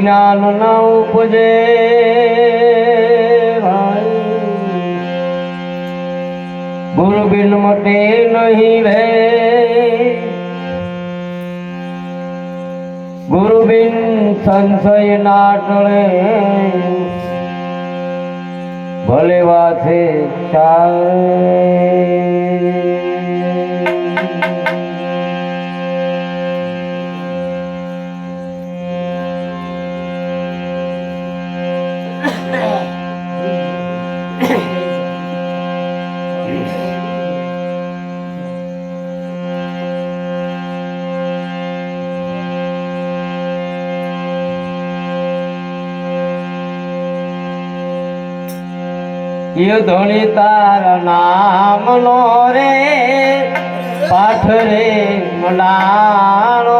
જ્ઞાન ના ઉપજે. ગુરુ બિન મટે નહીં રે. ગુરુ બિન સંશય ના ટળે. ભલે વાથે ચાલે ધણી તાર નામ નો રે પાઠ રે મલાણો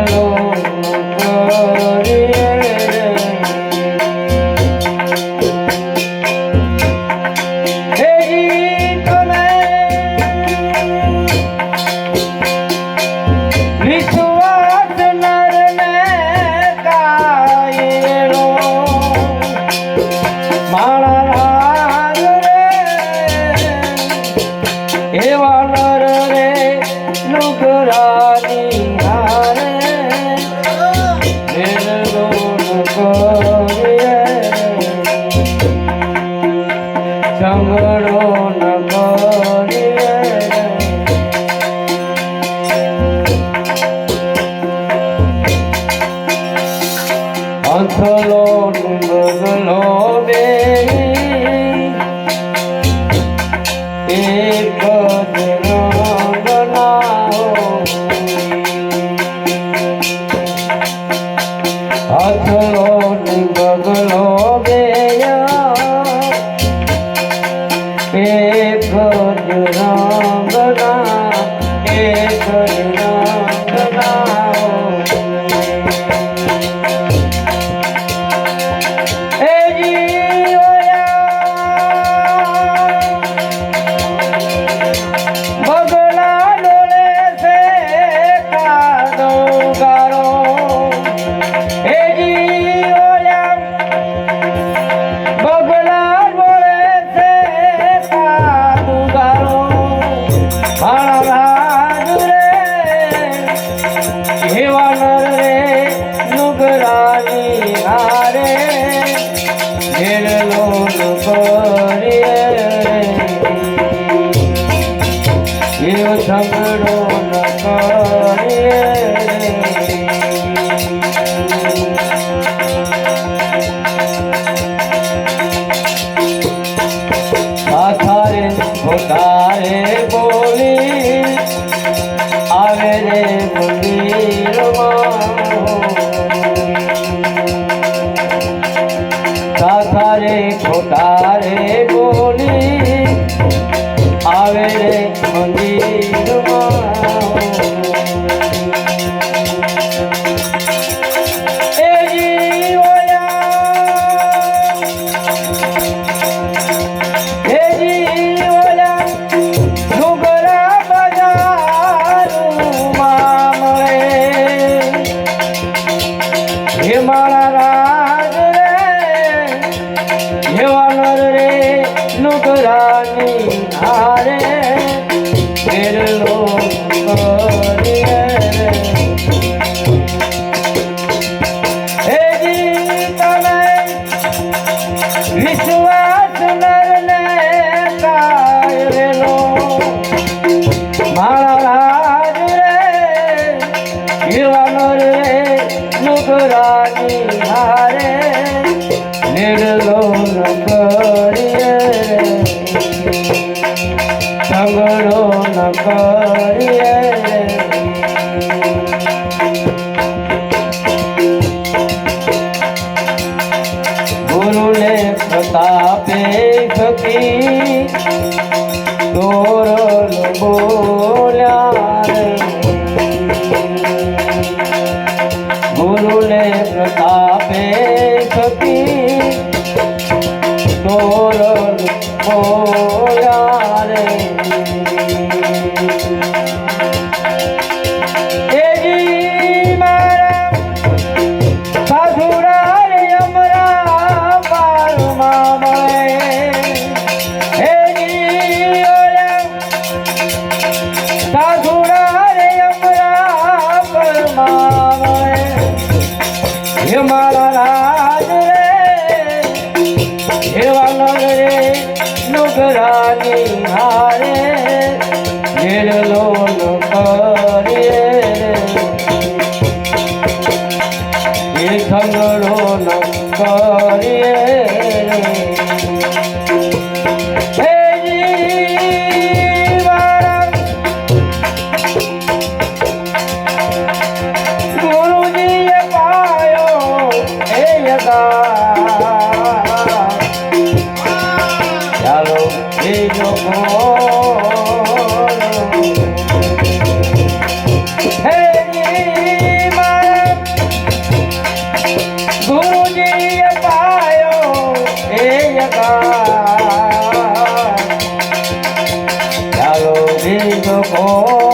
અથલો ગગલો બેરી બોલી આવે રે મંદિરમાં. ઠાકરાની હારે નિર્લોન કરીએ. ઝઘડો ન કરીએ. ગુરુને પ્રતાપે ભક્તિ દોરલો બોલ 어. દીકરાની હારે મેળલો કરે એ ઠંગડો ન કરીએ. ভয়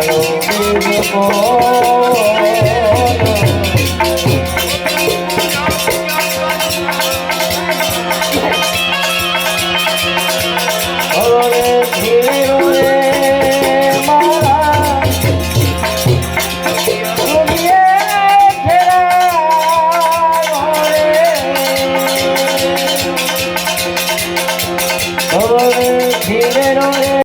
আয়ো